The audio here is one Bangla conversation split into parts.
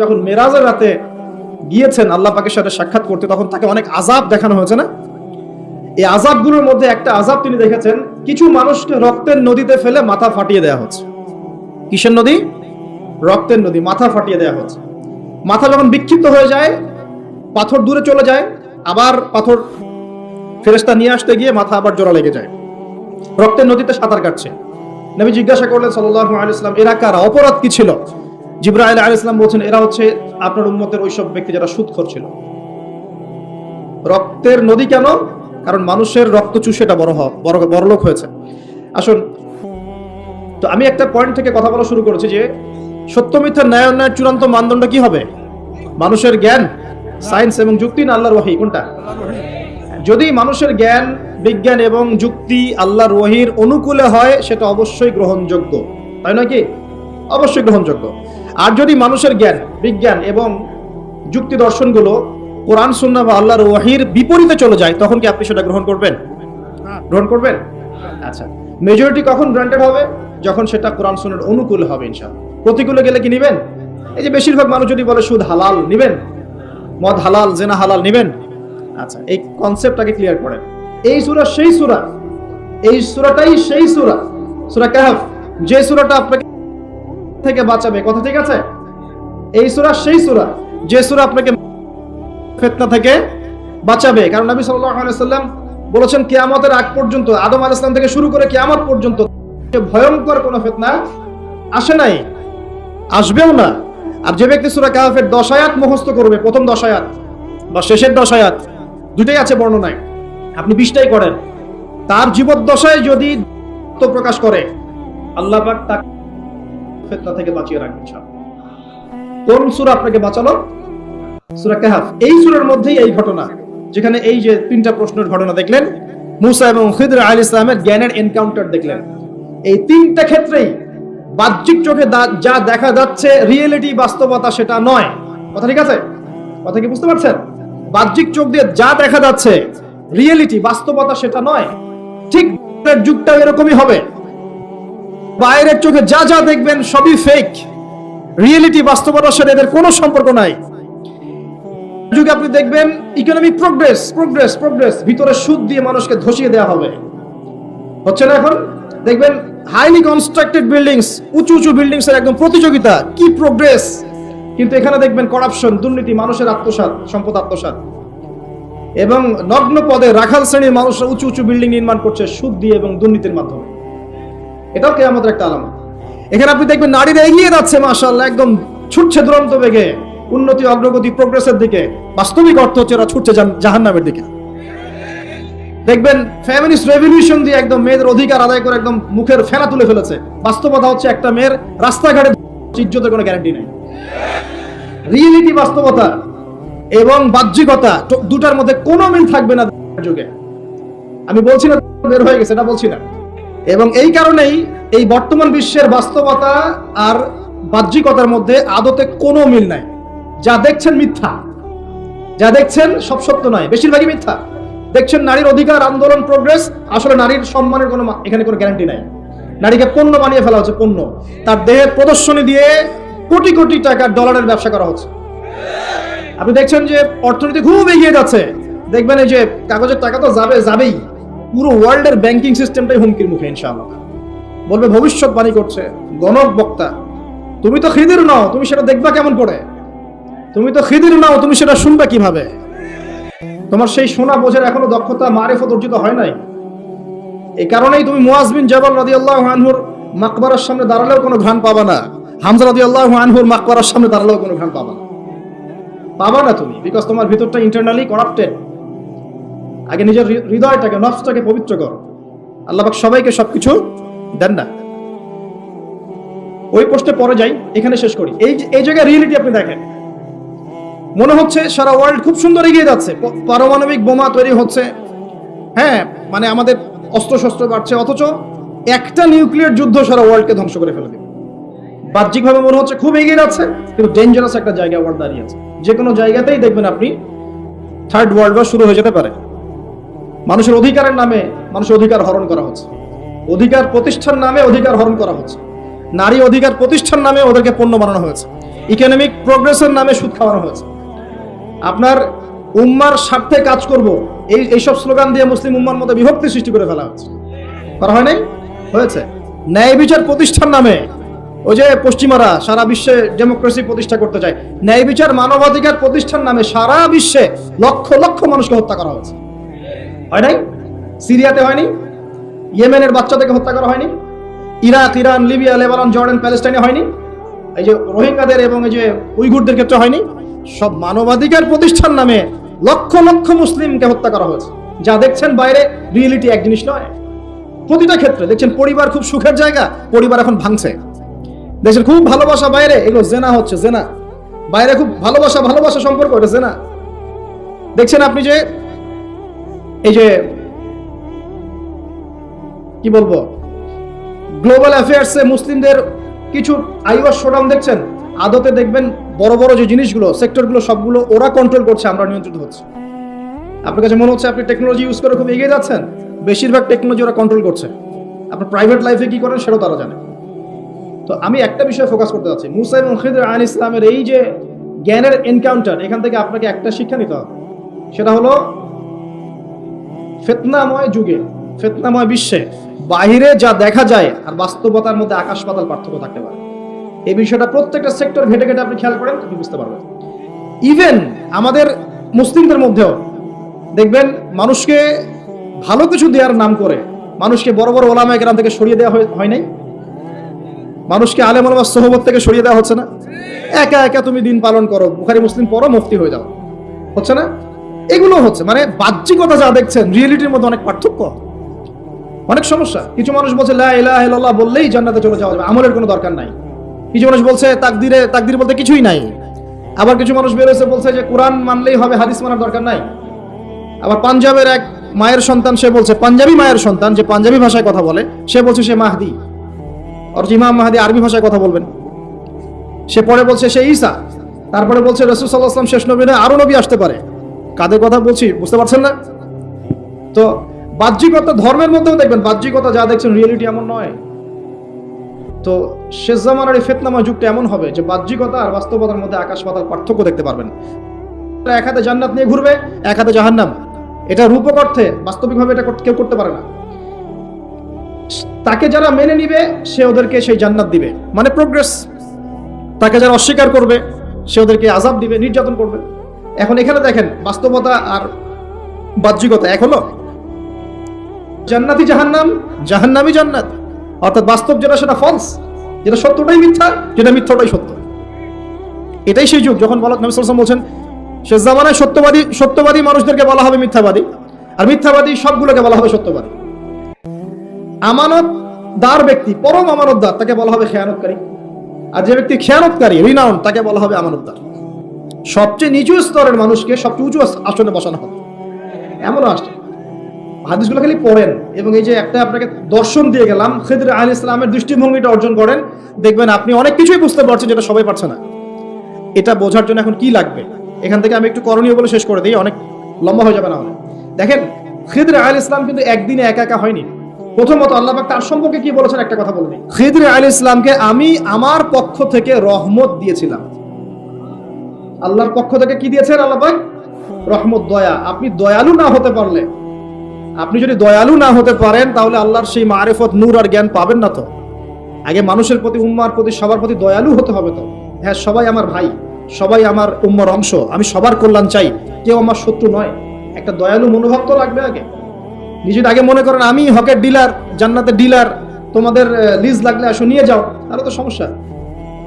যখন রাতে গিয়েছেন, আল্লাহ পাকের সাথে সাক্ষাৎ করতে, তখন তাকে অনেক দেখানো হয়েছে না? এই মধ্যে একটা তিনি দেখেছেন, কিছু মানুষকে রক্তের নদীতে ফেলে মাথা ফাটিয়ে হচ্ছে। কিসের নদী? রক্তের নদী, মাথা ফাটিয়ে হচ্ছে। মাথা যখন বিক্ষিপ্ত হয়ে যায়, পাথর দূরে চলে যায়, আবার পাথর ফেরেশতা নিয়ে আসতে গিয়ে মাথা আবার জোড়া লেগে যায়। রক্তের নদীতে সাঁতার কাটছে। নবী জিজ্ঞাসা করলেন সাল্লাল্লাহু আলাইহি এরা কারা? অপরাধ কি ছিল? জিব্রাইল আলাইহিস সালাম বলছেন, এরা হচ্ছে আপনার উম্মতের ওইসব ব্যক্তি যারা সুদখোর ছিল। রক্তের নদী কেন? কারণ মানুষের রক্ত চুষে এটা বড় বড় বড়লোক হয়েছে। আসুন, তো আমি একটা পয়েন্ট থেকে কথা বলা শুরু করেছি যে, সত্য মিথ্যা ন্যায় অন্যায়ের চূড়ান্ত মানদণ্ড কি হবে? মানুষের জ্ঞান সায়েন্স এবং যুক্তি না আল্লাহর ওয়াহি? কোনটা? যদি মানুষের জ্ঞান, বিজ্ঞান এবং যুক্তি আল্লাহর ওয়াহির অনুকূলে হয়, সেটা অবশ্যই গ্রহণযোগ্য। তাই নয় কি? অবশ্যই গ্রহণযোগ্য। আর যদি মানুষের জ্ঞান, বিজ্ঞান এবং যুক্তি দর্শনগুলো কোরআন সুন্না বা আল্লাহর ওয়াহির বিপরীতে চলে যায়, তখন কি আপনি সেটা গ্রহণ করবেন? গ্রহণ করবেন? আচ্ছা। মেজরিটি কখন গ্রান্টেড হবে? যখন সেটা কোরআন, সুন্নাহর অনুকূল হবে, ইনশাআল্লাহ। প্রতিকূলে গেলে কি নেবেন? এই যে বেশিরভাগ মানুষ যদি বলে সুদ হালাল নেবেন, মদ হালাল, জেনা হালাল নেবেন আচ্ছা এই কনসেপ্টটাকে ক্লিয়ার করেন। এই সুরা, সেই সুরা, এই সুরাটাই সেই সুরা। সুরা কাহফ, যে সুরাটা আপনাকে থেকে বাঁচাবে, কথা ঠিক আছে? এই সূরা সেই সূরা, যে সূরা আপনাকে ফিতনা থেকে বাঁচাবে। কারণ নবী সাল্লাম বলেছেন, কিয়ামতের আগ পর্যন্ত, আদম আলাইহিস সালাম থেকে শুরু করে কিয়ামত পর্যন্ত ভয়ঙ্কর কোনো ফিতনা আসে নাই, আসবেও না। আর যে ব্যক্তি সূরা কাহফের দশ আয়াত মুখস্থ করবে, প্রথম দশ আয়াত বা শেষের দশায়াত দুটাই আছে বর্ণনায়। আপনি বিশটাই করেন। তার জীবদ্দশায় যদি প্রকাশ করে, আল্লাহ পাক তাকে ফিতনা থেকে বাঁচিয়ে ইনশাআল্লাহ। কোন সূরা আপনাকে বাঁচালো? সূরা কাহফ। এই সূরার মধ্যেই এই ঘটনা। যেখানে এই যে তিনটা প্রশ্নের ঘটনা দেখলেন, মুসা এবং খিদর আলী ইসলামের জ্ঞানের এনকাউন্টার দেখলেন। এই তিনটা ক্ষেত্রেই বাহ্যিক চোখে যা দেখা যাচ্ছে রিয়েলিটি বাস্তবতা সেটা নয়। কথা ঠিক আছে? কথা কি বুঝতে পারছেন? বাহ্যিক চোখ দিয়ে যা দেখা যাচ্ছে রিয়েলিটি বাস্তবতা সেটা নয়। ঠিক যুগটা এরকমই হবে। বাইরের চোখে যা যা দেখবেন সবই ফেক রিয়েলিটি বাস্তবতার সাথে এদের কোনো সম্পর্ক নাই। যুগে আপনি দেখবেন ইকোনমিক প্রোগ্রেস প্রোগ্রেস প্রোগ্রেস ভিতরে সুদ দিয়ে মানুষকে ধসিয়ে দেওয়া হবে। হচ্ছে না এখন? দেখবেন হাইলি কনস্ট্রাক্টেড বিল্ডিংস উঁচু উঁচু বিল্ডিংস এর একদম প্রতিযোগিতা, কি প্রোগ্রেস কিন্তু এখানে দেখবেন করাপশন দুর্নীতি, মানুষের আত্মসাৎ, সম্পদ আত্মসাৎ। এবং নগ্ন পদে রাখাল শ্রেণির মানুষরা উঁচু উঁচু বিল্ডিং নির্মাণ করছে সুদ দিয়ে এবং দুর্নীতির মাধ্যমে। এটাও কে আমাদের একটা আলামত। এখানে আপনি দেখবেন নারীরা এগিয়ে যাচ্ছে, মাশাআল্লাহ, একদম ছুটছে দুরন্ত বেগে। উন্নতি, অগ্রগতি প্রোগ্রেসের দিকে। বাস্তবিক অর্থ হচ্ছে ওরা ছুটছে জাহান্নামের দিকে। দেখবেন ফ্যামিলিস্ট রেভলিউশন দিয়ে একদম মেয়েদের অধিকার আদায় করে একদম মুখের ফেনা তুলে ফেলেছে। বাস্তবতা হচ্ছে একটা মেয়ের রাস্তাঘাটে ইজ্জতের কোনো গ্যারান্টি নেই। রিয়েলিটি বাস্তবতা এবং বাহ্যিকতা দুটার মধ্যে কোনো মিল থাকবে না যুগে। আমি বলছি না বের হয়ে গেছে, এটা বলছি না। এবং এই কারণেই এই বর্তমান বিশ্বের বাস্তবতা আর বাহ্যিকতার মধ্যে আদতে কোনো মিল নাই। যা দেখছেন মিথ্যা। যা দেখছেন সব সত্য নয়। বেশিরভাগই মিথ্যা। দেখছেন নারীর অধিকার, আন্দোলন প্রোগ্রেস আসলে নারীর সম্মানের কোনো এখানে কোনো গ্যারান্টি নাই। নারীকে পণ্য বানিয়ে ফেলা হচ্ছে, পণ্য। তার দেহের প্রদর্শনী দিয়ে কোটি কোটি টাকার ডলারের ব্যবসা করা হচ্ছে। আপনি দেখছেন যে অর্থনীতি খুব এগিয়ে যাচ্ছে। দেখবেন এই যে কাগজের টাকা তো যাবে যাবেই। পুরো ওয়ার্ল্ডের ব্যাংকিং সিস্টেমটাই হুমকির মুখে, ইনশাআল্লাহ। বলবে ভবিষ্যৎবাণী করছে। গণক বক্তা, তুমি তো খিদির নাও, তুমি সেটা দেখবা কেমন করে? তুমি তো খিদির নাও, তুমি সেটা শুনবে কীভাবে? তোমার সেই শোনা বোঝার এখনও দক্ষতা, মারেফত অর্জিত হয় নাই। এই কারণেই তুমি মুয়াজবিন জবাল রাজি আল্লাহ আনহুর মাকবারার সামনে দাঁড়ালেও কোনো ঘ্রাণ পাবা না। হামজা রাজি আল্লাহ আনহুর মাকবারার সামনে দাঁড়ালেও কোনো ঘ্রাণ পাবা না। পাবা না তুমি বিকজ তোমার ভিতরটা ইন্টারনালি করাপ্টেড আগে নিজের হৃদয়টাকে, নফসটাকে পবিত্র কর। আল্লাহবাক সবাইকে সবকিছু দেন না। ওই পোস্টে পরে যাই, এখানে শেষ করি। এই এই জায়গায় রিয়েলিটি আপনি দেখেন। মনে হচ্ছে সারা ওয়ার্ল্ড খুব সুন্দর এগিয়ে যাচ্ছে। পারমাণবিক বোমা তৈরি হচ্ছে। হ্যাঁ মানে আমাদের অস্ত্র শস্ত্র বাড়ছে, অথচ একটা নিউক্লিয়ার যুদ্ধ সারা ওয়ার্ল্ডকে ধ্বংস করে ফেলে দেবে। বাহ্যিকভাবে মনে হচ্ছে খুব এগিয়ে যাচ্ছে, কিন্তু ডেঞ্জারাস একটা জায়গা ওয়ার্ল্ড দাঁড়িয়ে আছে। যে কোনো জায়গাতেই দেখবেন আপনি থার্ড ওয়ার্ল্ড ওয়ার শুরু হয়ে যেতে পারে। মানুষের অধিকারের নামে মানুষের অধিকার হরণ করা হচ্ছে। অধিকার প্রতিষ্ঠার নামে অধিকার হরণ করা হচ্ছে। নারী অধিকার প্রতিষ্ঠার নামে ওদেরকে পণ্য বানানো হয়েছে। ইকোনমিক প্রোগ্রেসের নামে সুদ খাওয়ানো হয়েছে। আপনার উম্মার স্বার্থে কাজ করব, এই এইসব স্লোগান দিয়ে মুসলিম উম্মার মধ্যে বিভক্তি সৃষ্টি করে ফেলা হয়েছে করা হয় নাই? হয়েছে। ন্যায় বিচার প্রতিষ্ঠান নামে ওই যে পশ্চিমারা সারা বিশ্বে ডেমোক্রেসি প্রতিষ্ঠা করতে চায়, ন্যায় বিচার মানবাধিকার প্রতিষ্ঠান নামে সারা বিশ্বে লক্ষ লক্ষ মানুষকে হত্যা করা হয়েছে। হয় নাই? সিরিয়াতে হয়নি? ইয়েমেনের বাচ্চাদেরকে হত্যা করা হয়নি? Iraq, Iran, Libya, Lebanon, Jordan, প্যালেস্টাইনে হয়নি? এই যে রোহিঙ্গাদের এবং এই যে উইঘুরদের ক্ষেত্রে হয়নি? সব মানবাধিকার প্রতিষ্ঠান নামে লক্ষ লক্ষ মুসলিমকে হত্যা করা হয়েছে। যা দেখছেন বাইরে, রিয়েলিটি এক জিনিস নয়। প্রতিটা ক্ষেত্রে দেখছেন পরিবার খুব সুখের জায়গা, পরিবার এখন ভাঙছে। দেখছেন খুব ভালোবাসা বাইরে, এগুলো জেনা হচ্ছে, জেনা। বাইরে খুব ভালোবাসা ভালোবাসা সম্পর্ক এটা জেনা। দেখছেন আপনি যে এই যে, কি বলব? গ্লোবাল অ্যাফেয়ার্সে মুসলিমদের কিছু আইওয়াস শোডাউন দেখছেন? আদতে দেখবেন বড় বড় যে জিনিসগুলো, সেক্টরগুলো সবগুলো ওরা কন্ট্রোল করছে, আমরা নিয়ন্ত্রিত হচ্ছে। আপনার কাছে মনে হচ্ছে আপনি টেকনোলজি ইউজ করে খুব এগিয়ে যাচ্ছেন? বেশিরভাগ টেকনোলজি ওরা কন্ট্রোল করছে। আপনার প্রাইভেট লাইফে কি করেন সেটাও তারা জানে। তো আমি একটা বিষয়ে ফোকাস করতে যাচ্ছি মুসা এবং খিদর আইন ইসলামের এই যে জ্ঞানের এনকাউন্টার এখান থেকে আপনাকে একটা শিক্ষা নিতে হবে। সেটা হলো ফেতনাময় যুগে, ফেতনাময় বিশ্বে বাহিরে যা দেখা যায় আর বাস্তবতার মধ্যে আকাশ পাতাল পার্থক্য থাকতে পারে। এই বিষয়টা প্রত্যেকটা সেক্টর ঘেটে ঘেটে আপনি খেয়াল করেন, আপনি বুঝতে পারবেন। ইভেন আমাদের মুসলিমদের মধ্যেও দেখবেন মানুষকে ভালো কিছু দেওয়ার নাম করে, মানুষকে বড় বড় ওলামা গ্রাম থেকে সরিয়ে দেওয়া হয়- নাই? মানুষকে আলেম ওলামা সোহবত থেকে সরিয়ে দেওয়া হচ্ছে না? একা একা তুমি দিন পালন করো, বুখারি, মুসলিম পড়ো মুফতি হয়ে যাও। হচ্ছে না? এগুলো হচ্ছে মানে বাহ্যিকতা যা দেখছেন রিয়েলিটির মধ্যে অনেক পার্থক্য। অনেক সমস্যা। কিছু মানুষ বলছে, লা ইলাহা ইল্লাল্লাহ বললেই জান্নাতে চলে যাওয়া যাবে। আমলের কোনো দরকার নাই। কিছু মানুষ বলছে, তাকদিরে, তাকদির বলতে কিছুই নাই। আবার কিছু মানুষ বেরোছে বলছে যে, কোরআন মানলেই হবে, হাদিস মানার দরকার নাই। আবার পাঞ্জাবের এক মায়ের সন্তান, সে বলছে, পাঞ্জাবি মায়ের সন্তান যে পাঞ্জাবি ভাষায় কথা বলে, সে বলছে সে মাহদি। অথচ ইমাম মাহাদি আরবি ভাষায় কথা বলবেন। সে পরে বলছে, সে ঈসা। তারপরে বলছে, রসুল সাল্লাহ আসলাম শেষ নবী নয়, আরও নবী আসতে পারে। কাদের কথা বলছি, বুঝতে পারছেন না? তো বাহ্যিকতা ধর্মের মধ্যেও দেখবেন, বাহ্যিকতা যা দেখছেন রিয়েলিটি এমন নয়। তো শেষ জামানার এই ফেতনামা যুগটা এমন হবে যে বাহ্যিকতা আর বাস্তবতার মধ্যে আকাশ পাতাল পার্থক্য দেখতে পারবেন। এক হাতে জান্নাত নিয়ে ঘুরবে, এক হাতে জাহান্নাম। এটা রূপক অর্থে বাস্তবিকভাবে এটা কেউ করতে পারে না। তাকে যারা মেনে নিবে, সে ওদেরকে সেই জান্নাত দিবে। মানে প্রোগ্রেস তাকে যারা অস্বীকার করবে, সে ওদেরকে আজাব দিবে, নির্যাতন করবে। এখন এখানে দেখেন, বাস্তবতা আর বাহ্যিকতা হলো জান্নাতি জাহান্নাম জাহান্নামি জান্নাত। অর্থাৎ বাস্তব যেটা, সেটা ফলস যেটা সত্যটাই মিথ্যা, যেটা মিথ্যাটাই সত্য। এটাই সেই যুগ যখন বলা নবী সাল্লাল্লাহু আলাইহি ওয়াসাল্লাম বলছেন শেষ জামানায় সত্যবাদী সত্যবাদী মানুষদেরকে বলা হবে মিথ্যাবাদী, আর মিথ্যাবাদী সবগুলোকে বলা হবে সত্যবাদী। আমানত দার ব্যক্তি, পরম আমানতদার, তাকে বলা হবে খেয়ানতকারী। আর যে ব্যক্তি খেয়ানতকারী রিনাউন তাকে বলা হবে আমানতদার। সবচেয়ে নিচু স্তরের মানুষকে সবচেয়ে উঁচু আসনে বসানো হবে এমনও আসছে। হাদিসগুলো খালি পড়েন এবং এই যে একটা আপনাকে দর্শন দিয়ে গেলাম, খেদর আল ইসলামের দৃষ্টিভঙ্গিটা অর্জন করেন, দেখবেন আপনি অনেক কিছুই বুঝতে পারছেন যেটা সবাই পারছে না। এটা বোঝার জন্য এখন কি লাগবে? এখান থেকে আমি একটু করণীয় বলে শেষ করে দিই, অনেক লম্বা হয়ে যাবে না দেখেন, খিদর আল ইসলাম কিন্তু একদিনে একা একা হয়নি। প্রথমত আল্লাহ তার সম্পর্কে কি বলেছেন, একটা কথা বলবি খিদর আল ইসলামকে আমি আমার পক্ষ থেকে রহমত দিয়েছিলাম। আল্লাহর পক্ষ থেকে কি দিয়েছেন আল্লাহ রহমত, দয়া। আপনি দয়ালু না হতে পারলে, আপনি যদি দয়ালু না হতে পারেন, তাহলে আল্লাহর সেই মারেফত, নূর আর জ্ঞান পাবেন না তো। আগে মানুষের প্রতি, উম্মার প্রতি, সবার প্রতি দয়ালু হতে হবে তো। হ্যাঁ সবাই আমার ভাই, সবাই আমার উম্মার অংশ, আমি সবার কল্যাণ চাই। কেউ আমার শত্রু নয়। একটা দয়ালু মনোভাব তো লাগবে আগে। নিজে আগে মনে করেন, আমি হকের ডিলার জান্নাতের ডিলার তোমাদের লিজ লাগলে আসো, নিয়ে যাও। তাহলে তো সমস্যা।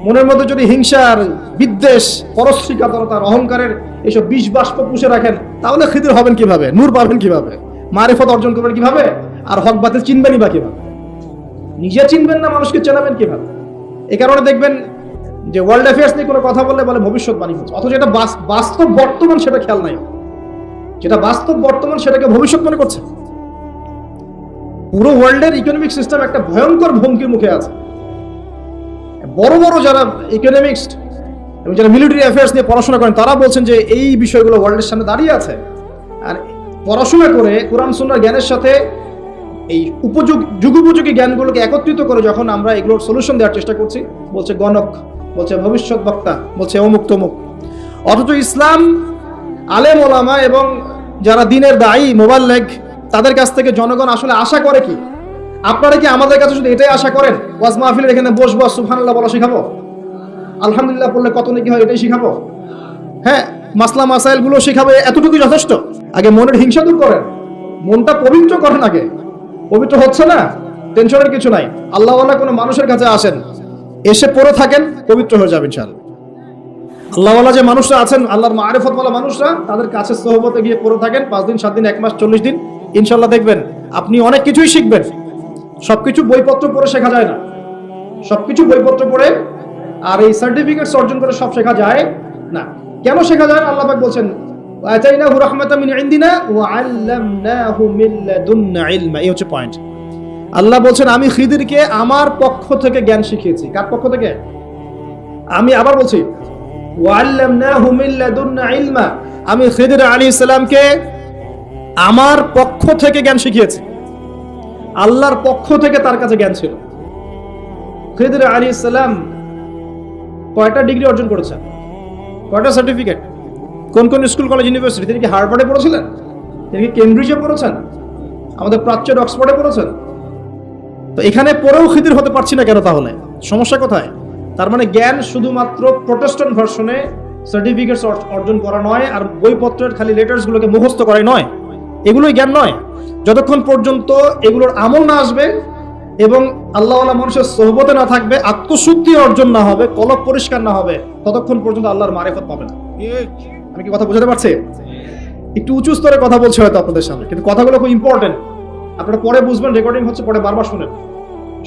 মনের মধ্যে যদি হিংসা আর বিদ্বেষ পরশ্রীকাতরতার অহংকারের এইসব বিষ বাষ্প পুষে রাখেন, তাহলে খিদির হবেন কীভাবে? নূর পাবেন কীভাবে? মারেফত অর্জন করবেন কীভাবে? আর হক বাতিল চিনবেনই বা কীভাবে? নিজে চিনবেন না, মানুষকে চেনাবেন কীভাবে? এই কারণে দেখবেন যে ওয়ার্ল্ড অ্যাফেয়ার্স নিয়ে কোনো কথা বললে বলে ভবিষ্যৎবাণী হচ্ছে। অথচ এটা বাস্তব বর্তমান সেটা খেয়াল নাই। যেটা বাস্তব বর্তমান সেটাকে ভবিষ্যৎ মনে করছে। পুরো ওয়ার্ল্ডের ইকোনমিক সিস্টেম একটা ভয়ঙ্কর ভঙ্গির মুখে আছে। বড় বড় যারা ইকোনমিক্স এবং যারা মিলিটারি অ্যাফেয়ার্স নিয়ে পড়াশোনা করেন, তারা বলছেন যে এই বিষয়গুলো ওয়ার্ল্ডের সামনে দাঁড়িয়ে আছে। আর পড়াশোনা করে কোরআন, সুন্নার জ্ঞানের সাথে এই উপযোগ যুগোপযোগী জ্ঞানগুলোকে একত্রিত করে যখন আমরা এগুলোর সলিউশন দেওয়ার চেষ্টা করছি, বলছে গণক, বলছে ভবিষ্যৎ বক্তা, বলছে অমুক তমুক। অথচ ইসলাম আলেম, ওলামা এবং যারা দিনের দায়ী মোবাইল লেগ তাদের কাছ থেকে জনগণ আসলে আশা করে কি? আপনারা কি আমাদের কাছে শুধু এটাই আশা করেন? ওয়াজ মাহফিলের এখানে বসবো সুবহানাল্লাহ বলা শেখাবো? আলহামদুলিল্লাহ পড়লে কত নাকি হয় এটাই শিখাবো? হ্যাঁ মাসলা মাসাইলগুলো শেখাবে এতটুকু যথেষ্ট। আগে মনের হিংসা দূর করেন। মনটা পবিত্র করেন আগে। পবিত্র হচ্ছে না? টেনশনের কিছু নাই। আল্লাহওয়ালা কোনো মানুষের কাছে আসেন, এসে পড়ে থাকেন, পবিত্র হয়ে যাবেন ইনশাআল্লাহ। আল্লাহওয়ালা যে মানুষরা আছেন, আল্লাহর মারেফতওয়ালা মানুষরা, তাদের কাছে সহবতে গিয়ে পড়ে থাকেন, পাঁচ দিন, সাত দিন, এক মাস, চল্লিশ দিন। ইনশাল্লাহ দেখবেন, আপনি অনেক কিছুই শিখবেন। সবকিছু বইপত্র পড়ে শেখা যায় না। সবকিছু বইপত্র পড়ে আর এই সার্টিফিকেটস অর্জন করে সব শেখা যায় না। কেন শেখা যায়? আল্লাহ পাক বলছেন, আতাইনাহু রাহমাতাম মিন ইনদিনা ওয়া আল্লামনাহু মিন লাদুন্না ইলমা। এই হচ্ছে পয়েন্ট আল্লাহ বলছেন, আমি খিদিরকে আমার পক্ষ থেকে জ্ঞান শিখিয়েছি। কার পক্ষ থেকে? আমি আবার বলছি ওয়াল্লামনাহু মিন লাদুন্না ইলমা। আমি খিদির আলাইহিস সালামকে আমার পক্ষ থেকে জ্ঞান শিখিয়েছি। আল্লাহর পক্ষ থেকে তার কাছে জ্ঞান ছিল। খিদির আলী সালাম কয়টা ডিগ্রি অর্জন করেছেন? কয়টা সার্টিফিকেট কোন কোন স্কুল, কলেজ ইউনিভার্সিটি তিনি কি হার্ভার্ডে পড়েছিলেন? তিনি কি কেমব্রিজে পড়েছেন? আমাদের প্রাচ্যের অক্সফোর্ডে পড়েছেন? তো এখানে পরেও খিদির হতে পারছি না কেন তাহলে? সমস্যা কোথায়? তার মানে জ্ঞান শুধুমাত্র প্রোটেস্ট্যান্ট ভার্সনে সার্টিফিকেটস অর্জন করা নয়, আর বইপত্রের খালি লেটার্স গুলোকে মুখস্থ করাই নয়। এগুলোই জ্ঞান নয়। যতক্ষণ পর্যন্ত এগুলোর আমল না আসবে এবং আল্লাহওয়ালা মানুষের সোহবতে না থাকবে, আত্মশুদ্ধি অর্জন না হবে, কলব পরিষ্কার না হবে, ততক্ষণ পর্যন্ত আল্লাহর মারেফত পাবে না। আমি কি কথা বোঝাতে পারছি? একটু উঁচু স্তরে কথা বলছে হয়তো আপনাদের সামনে, কিন্তু কথাগুলো খুব ইম্পর্টেন্ট আপনারা পরে বুঝবেন রেকর্ডিং হচ্ছে পরে বারবার শুনেন।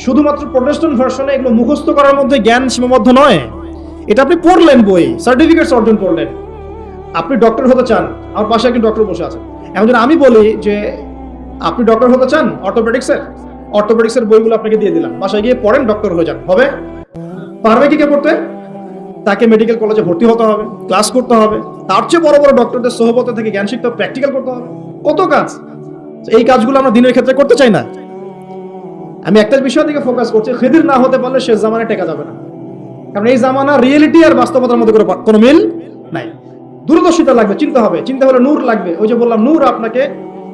শুধুমাত্র প্রোটেস্ট্যান্ট ভার্সনে এগুলো মুখস্থ করার মধ্যে জ্ঞান সীমাবদ্ধ নয়। এটা আপনি পড়লেন বই সার্টিফিকেটস অর্জন করলেন। আপনি ডক্টর হতে চান, আমার পাশে একজন ডক্টর বসে আছেন। এখন যদি আমি বলি যে আপনি ডক্টর হতে চান? অর্থোপেডিক্সের অর্থোপেডিক্সের বইগুলো আপনাকে দিয়ে দিলাম। বাসায় গিয়ে পড়েন ডক্টর হয়ে যান। হবে? পারবে কি কে পড়তে? তাকে মেডিকেল কলেজে ভর্তি হতে হবে ক্লাস করতে হবে। তার চেয়ে বড় বড় ডক্টরদের সহবতে থেকে জ্ঞান শিখতে প্র্যাকটিক্যাল করতে হবে। কত কাজ? এই কাজগুলো আমরা দিনের ক্ষেত্রে করতে চাই না। আমি একটা বিষয় দিকে ফোকাস করছি, খেদির না হতে পারলে সে জামানায় টেকা যাবে না। কারণ এই জামানা রিয়েলিটি আর বাস্তবতার মধ্যে করে কোনো মিল নাই। দূরদর্শিতা লাগবে, চিন্তা হবে। চিন্তা হলে নূর লাগবে। ওই যে বললাম, নূর আপনাকে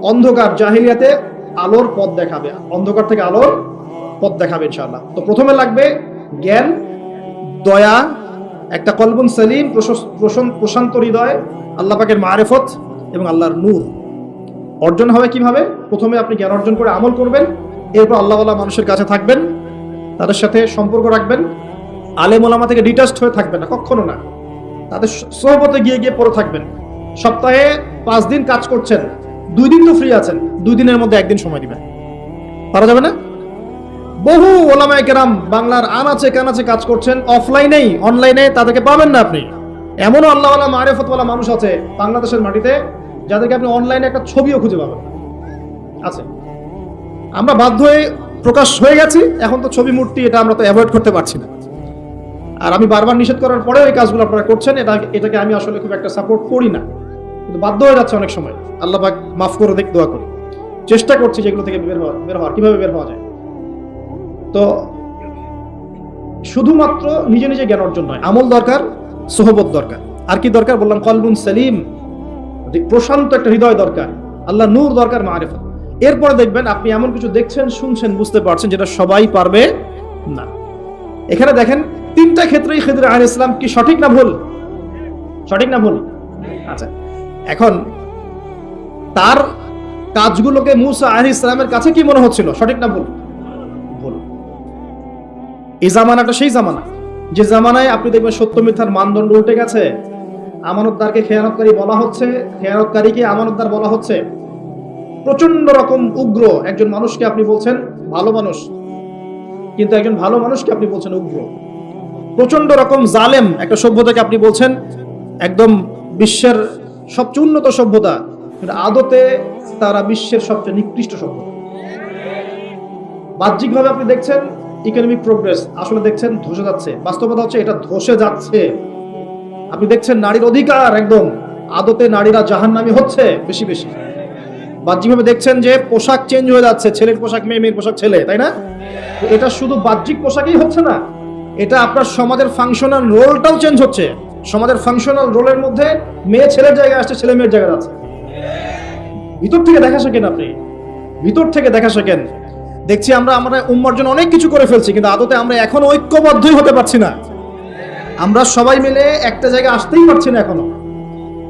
অন্ধকার জাহিলিয়াতে আলোর পথ দেখাবে। অন্ধকার থেকে আলোর পথ দেখাবে ইনশাআল্লাহ। তো প্রথমে লাগবে জ্ঞান, দয়া, একটা কলবুন সেলিম প্রশান্ত হৃদয়, আল্লাহ পাকের মারেফত এবং আল্লাহর নূর। অর্জন হবে কীভাবে? প্রথমে আপনি জ্ঞান অর্জন করে আমল করবেন, এরপর আল্লাহওয়ালা মানুষের কাছে থাকবেন, তাদের সাথে সম্পর্ক রাখবেন। আলেম ওলামা থেকে ডিটাচড হয়ে থাকবেন না, কখনো না। তাদের সহবতে গিয়ে গিয়ে পড়ে থাকবেন। সপ্তাহে পাঁচ দিন কাজ করছেন। দুই দিন তো ফ্রি আছেন দুই দিনের মধ্যে একদিন সময় দিবেন। পারা যাবে না? বহু ওলামায় কেরাম বাংলার আনাচে কানাচে কাজ করছেন অফলাইনেই অনলাইনে তাদেরকে পাবেন না আপনি। এমনও আল্লাহওয়ালা মারেফতওয়ালা মানুষ আছে বাংলাদেশের মাটিতে, যাদেরকে আপনি অনলাইনে একটা ছবিও খুঁজে পাবেন আছে। আমরা বাধ্য হয়ে প্রকাশ হয়ে গেছি, এখন তো ছবি মূর্তি এটা আমরা তো অ্যাভয়েড করতে পারছি না। আর আমি বারবার নিষেধ করার পরেও এই কাজগুলো আপনারা করছেন, এটা, এটাকে আমি আসলে খুব একটা সাপোর্ট করি না। কিন্তু বাধ্য হয়ে যাচ্ছে অনেক সময়। আল্লাহ পাক মাফ করে দেখ দোয়া করি। চেষ্টা করছি যেগুলো থেকে বের হওয়া বের হওয়ার কীভাবে বের হওয়া যায়। তো শুধুমাত্র নিজে নিজে জ্ঞান অর্জন নয়, আমল দরকার, সোহবত দরকার। আর কি দরকার? বললাম, কলবুন সেলিম। প্রশান্ত একটা হৃদয় দরকার, আল্লাহ নূর দরকার, মারেফত। এরপরে দেখবেন আপনি এমন কিছু দেখছেন, শুনছেন, বুঝতে পারছেন যেটা সবাই পারবে না। এখানে দেখেন, তিনটা ক্ষেত্রেই খেদির আহ ইসলাম কি সঠিক না ভুল? সঠিক না ভুল? আচ্ছা। এখন তার কাজগুলোকে মুসা আহ ইসলামের কাছে কি মনে হচ্ছিল? সঠিক না ভুল? ভুল। এই জামানাটা সেই জামানা। যে জামানায় আপনি দেখবেন সত্য মিথ্যার মানদণ্ড উল্টে গেছে। আমানতদারকে খেয়ানতকারী বলা হচ্ছে। খেয়ানতকারীকে আমানতদার বলা হচ্ছে। প্রচণ্ড রকম উগ্র একজন মানুষকে আপনি বলছেন, ভালো মানুষ। কিন্তু একজন ভালো মানুষকে আপনি বলছেন উগ্র। প্রচণ্ড রকম জালেম একটা সভ্যতাকে আপনি বলছেন, একদম বিশ্বের সবচেয়ে উন্নত সভ্যতা আদতে তারা বিশ্বের সবচেয়ে নিকৃষ্ট সভ্যতা। বাহ্যিকভাবে আপনি দেখছেন ইকোনমিক প্রোগ্রেস আসলে দেখছেন ধসে যাচ্ছে। বাস্তবতা হচ্ছে এটা ধসে যাচ্ছে। আপনি দেখছেন নারীর অধিকার একদম, আদতে নারীরা জাহান্নামী হচ্ছে বেশি বেশি। বাহ্যিকভাবে দেখছেন যে পোশাক চেঞ্জ হয়ে যাচ্ছে, ছেলের পোশাক মেয়ে, মেয়ের পোশাক ছেলে, তাই না? এটা শুধু বাহ্যিক পোশাকই হচ্ছে না, এটা আপনার সমাজের ফাংশনাল রোলটাও চেঞ্জ হচ্ছে। সমাজের ফাংশনাল রোলের মধ্যে মেয়ে ছেলের জায়গায় আসছে, ছেলে মেয়ের জায়গায় আছে ভিতর থেকে দেখা শেখেন আপনি? ভিতর থেকে দেখা শেখেন দেখছি আমরা আমরা উম্মার জন্য অনেক কিছু করে ফেলছি, কিন্তু আদতে আমরা এখনও ঐক্যবদ্ধই হতে পারছি না। আমরা সবাই মিলে একটা জায়গায় আসতেই পারছি না এখনও।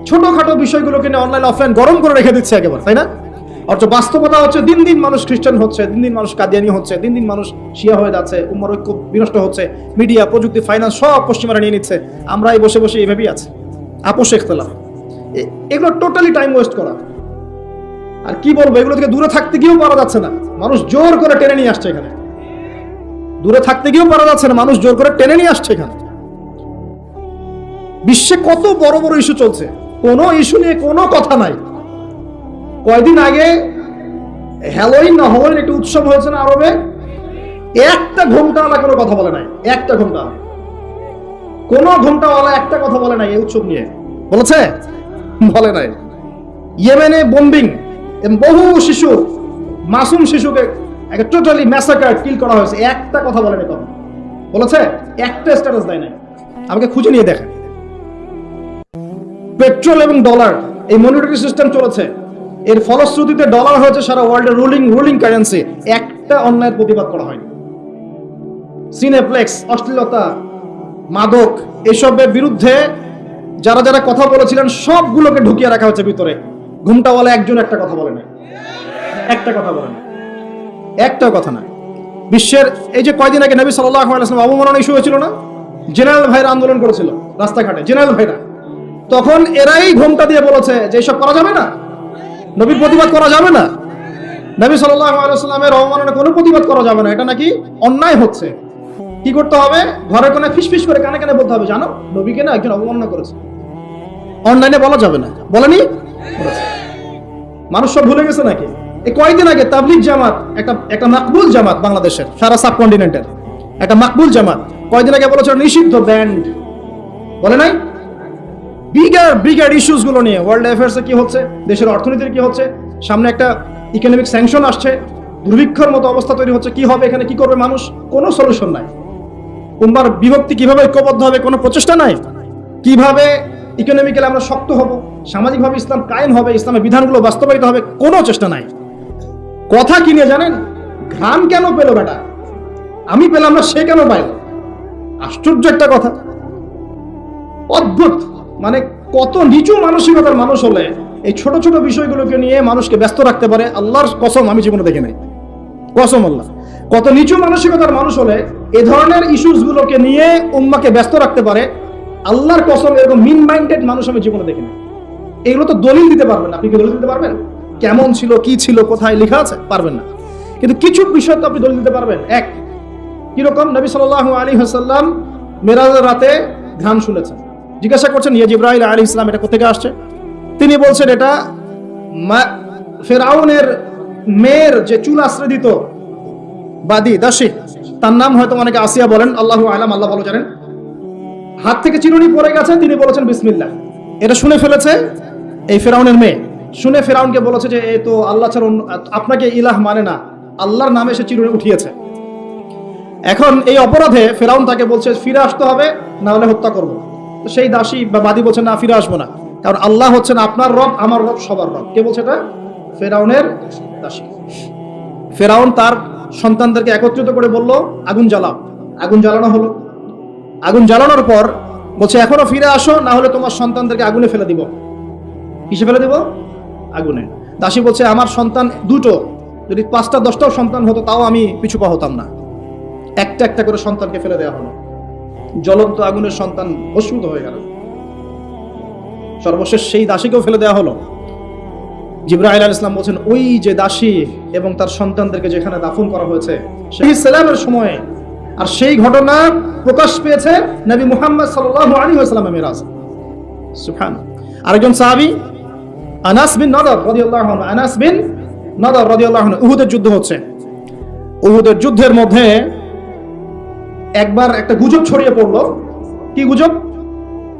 ছোটখাটো বিষয়গুলোকে নিয়ে অনলাইন অফলাইন গরম করে রেখে দিচ্ছে একেবারে, তাই না? অথচ বাস্তবতা হচ্ছে দিন দিন মানুষ খ্রিস্টান হচ্ছে, দিন দিন মানুষ কাদিয়ানি হচ্ছে, দিন দিন মানুষ শিয়া হয়ে যাচ্ছে, উম্মার ঐক্য বিনষ্ট হচ্ছে, মিডিয়া, প্রযুক্তি ফাইন্যান্স সব পশ্চিমারা নিয়ে নিচ্ছে আমরা এই বসে বসে এইভাবেই আছি। আপোষ ইখতলাফ। এগুলো টোটালি টাইম ওয়েস্ট করা। আর কি বলব, এগুলো থেকে দূরে থাকতে গিয়েও পারা যাচ্ছে না। মানুষ জোর করে টেনে নিয়ে আসছে এখানে। দূরে থাকতে গিয়েও পারা যাচ্ছে না, মানুষ জোর করে টেনে নিয়ে আসছে এখানে। বিশ্বে কত বড় বড় ইস্যু চলছে। কোনো ইস্যু নিয়ে কোনো কথা নাই। কয়দিন আগে হ্যালোইন না হলোইন একটি উৎসব হয়েছে না আরবে? একটা ঘন্টাওয়ালা কোনো কথা বলে নাই। একটা ঘণ্টা কোনো ঘন্টাওয়ালা একটা কথা বলে নাই এই উৎসব নিয়ে। বলেছে? বলে নাই। ইয়েমেনে বোম্বিং বহু শিশু, মাসুম শিশুকে টোটালি ম্যাসাকার কিল করা হয়েছে। একটা কথা বলেনি তখন। বলেছে? একটা স্ট্যাটাস দেয় নাই। আমাকে খুঁজে নিয়ে দেখেন। পেট্রোল এবং ডলার, এই মনিটারি সিস্টেম চলেছে। এর ফলশ্রুতিতে ডলার হয়েছে সারা ওয়ার্ল্ডের রুলিং রুলিং কারেন্সি একটা অন্যায়ের প্রতিবাদ করা হয়নি। সিনেপ্লেক্স অশ্লীলতা, মাদক, এসবের বিরুদ্ধে যারা যারা কথা বলেছিলেন, সবগুলোকে ঢুকিয়ে রাখা হচ্ছে ভিতরে। ঘুমটাওয়ালা একজন একটা কথা বলে না একটা কথা বলে না একটা কথা না বিশ্বের এই যে কয়দিন আগে নবী সাল্লাহ আলাইসলাম অবমাননা ইস্যু হয়েছিল না? জেনারেল ভাইরা আন্দোলন করেছিল রাস্তাঘাটে, জেনারেল ভাইরা। তখন এরাই ঘোমটা দিয়ে বলেছে যে, এসব করা যাবে না? নবীর প্রতিবাদ করা যাবে না। নবী আলাইস্লামের অবমাননা কোনো প্রতিবাদ করা যাবে না। এটা নাকি অন্যায় হচ্ছে। কি করতে হবে? ঘরে কোনে ফিসফিস করে কানে কানে বলতে হবে, জানো, নবীকে না একজন অবমাননা করেছে। অনলাইনে বলা যাবে না। বলেনি? মানুষ সব ভুলে গেছে নাকি? এই কয়েকদিন আগে তাবলিগ জামাত, একটা একটা মাকবুল জামাত বাংলাদেশের, সারা সাবকন্টিনেন্টের, একটা মাকবুল জামাত কয়েকদিন আগে বলেছে নিষিদ্ধ ব্যান্ড। বলে নাই? বিগার বিগার ইস্যুসগুলো নিয়ে ওয়ার্ল্ড অ্যাফেয়ার্স কি হচ্ছে, দেশের অর্থনীতির কি হচ্ছে, সামনে একটা ইকোনমিক স্যাংশন আসছে, দুর্ভিক্ষর মতো অবস্থা তৈরি হচ্ছে, কি হবে, এখানে কি করবে মানুষ, কোনো সলিউশন নাই। উম্মার বিভক্তি কীভাবে ঐক্যবদ্ধ হবে, কোনো প্রচেষ্টা নাই। কীভাবে ইকোনমিক্যালি আমরা শক্ত হব, সামাজিকভাবে ইসলাম কায়েম হবে, ইসলামের বিধানগুলো বাস্তবায়িত হবে, কোনো চেষ্টা নাই। কথা কি নিয়ে জানেন? ঘ্রাণ কেন পেল বেটা? আমি পেলাম না, সে কেন পাইল? আশ্চর্য একটা কথা। অদ্ভুত। মানে কত নিচু মানসিকতার মানুষ হলে এই ছোট ছোট বিষয়গুলোকে নিয়ে মানুষকে ব্যস্ত রাখতে পারে, আল্লাহর কসম আমি জীবনে দেখে নাই। কসম আল্লাহ। কত নিচু মানসিকতার মানুষ হলে এ ধরনের ইস্যুস গুলোকে নিয়ে উম্মাকে ব্যস্ত রাখতে পারে, আল্লাহর কসম এরকম মিন মাইন্ডেড মানুষ আমি জীবনে দেখি না এগুলো তো দলিল দিতে পারবেন আপনি কি দলিল দিতে পারবেন? কেমন ছিল, কি ছিল, কোথায় লেখা আছে? পারবেন না। কিন্তু কিছু বিষয় তো আপনি দলিল দিতে পারবেন। এক, কীরকম নবী সাল আলী হাসাল্লাম মেরাজের রাতে ঘ্রাণ শুনেছেন। জিজ্ঞাসা করছেন ইয়ে জিব্রাহিল আলী ইসলাম এটা কোথেকে আসছে? তিনি বলছেন, এটা ফেরাউনের মেয়ের যে চুল আশ্রয় দিত বাদি দাসী, তার নাম হয়তো অনেকে আসিয়া বলেন, আল্লাহ আলাম, আল্লাহ ভালো জানেন। হাত থেকে চিরুনি পড়ে গেছে, তিনি বলেছেন, বিসমিল্লাহ। এটা শুনে ফেলেছে এই ফেরাউনের মেয়ে। শুনে ফেরাউনকে বলেছে যে এই তো আল্লাহ ছাড়া আপনাকে ইলাহ মানে না, আল্লাহর নামে সে চিরুনি উঠিয়েছে। এখন এই অপরাধে ফেরাউন তাকে বলছে, ফিরে আসতে হবে, না হলে হত্যা করব। সেই দাসী বা বাদী বলছে, না, ফিরে আসব না। কারণ আল্লাহ হচ্ছেন আপনার রব, আমার রব সবার রব। কে বলছে এটা? ফেরাউনের দাসী। ফেরাউন তার সন্তানদেরকে একত্রিত করে বলল, আগুন জ্বালাও। আগুন জ্বালানো হলো। আগুন জ্বালানোর পর বলছে, এখনও ফিরে আসো, না হলে তোমার সন্তানদেরকে আগুনে ফেলে দিব। কিসে ফেলে দিব? আগুনে। দাসী বলছে, আমার সন্তান দুটো, যদি পাঁচটা, দশটাও সন্তান হতো, তাও আমি পিছু পা হতাম না। একটা একটা করে সন্তানকে ফেলে দেওয়া হলো। জ্বলন্ত আগুনের সন্তান ভস্মিত হয়ে গেল। সর্বশেষ সেই দাসীকেও ফেলে দেওয়া হলো। জিব্রাহিল আল ইসলাম বলছেন, ওই যে দাসী এবং তার সন্তানদেরকে যেখানে দাফন করা হয়েছে, সেই সালামের সময়ে আর সেই ঘটনা প্রকাশ পেয়েছে নবী মুহাম্মদ সাল্লাল্লাহু আলাইহি ওয়াসাল্লামের মিরাজ। সুবহান আরেকজন সাহাবী, আনাস বিন নদর রাদিয়াল্লাহু আনহু, আনাস বিন নদর রাদিয়াল্লাহু আনহু, উহুদের যুদ্ধ হচ্ছে। উহুদের যুদ্ধের মধ্যে একবার একটা গুজব ছড়িয়ে পড়ল। কি গুজব?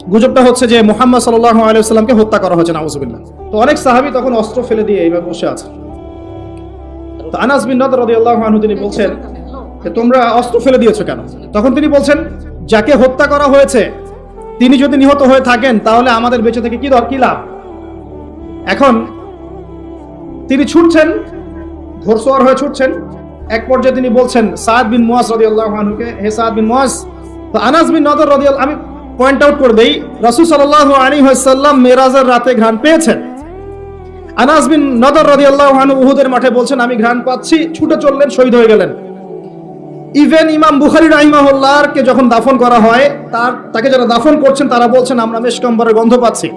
গুজবটা হচ্ছে যে মুহাম্মদ সাল্লাল্লাহু আলাইহি ওয়াসাল্লামকে হত্যা করা হয়েছে, নাউজুবিল্লাহ। তো অনেক সাহাবী তখন অস্ত্র ফেলে দিয়ে এইভাবে বসে আছে। তো আনাস বিন তিনি বলছেন যে, তোমরা অস্ত্র ফেলে দিয়েছ কেন? তখন তিনি বলছেন, যাকে হত্যা করা হয়েছে, তিনি যদি নিহত হয়ে থাকেন, তাহলে আমাদের বেঁচে থেকে কি দর, কি লাভ? এখন তিনি ছুটছেন ঘোরসোয়ার হয়ে ছুটছেন। এক পর্যায়ে তিনি বলছেন, সাদ বিন মুয়াজ রাদিয়াল্লাহু আনহুকে, হে সাদ বিন মুয়াজ, তো আনাস বিন নদর রাদিয়াল্লাহু, আমি পয়েন্ট আউট করে দেই, রাসূল সাল্লাল্লাহু আলাইহি ওয়াসাল্লাম মেরাজের রাতে ঘ্রাণ পেয়েছেন। আনাস বিন নদর রাদিয়াল্লাহু আনহু উহুদের মাঠে বলছেন, আমি ঘ্রাণ পাচ্ছি, ছুটে চললেন, শহীদ হয়ে গেলেন। ইভেন ইমাম বুখারী রাহিমাহুল্লাহর কে যখন দাফন করা হয়, তার, তাকে যারা দাফন করছেন, তারা বলছেন, আমরা মেশকম্বরের গন্ধ পাচ্ছি।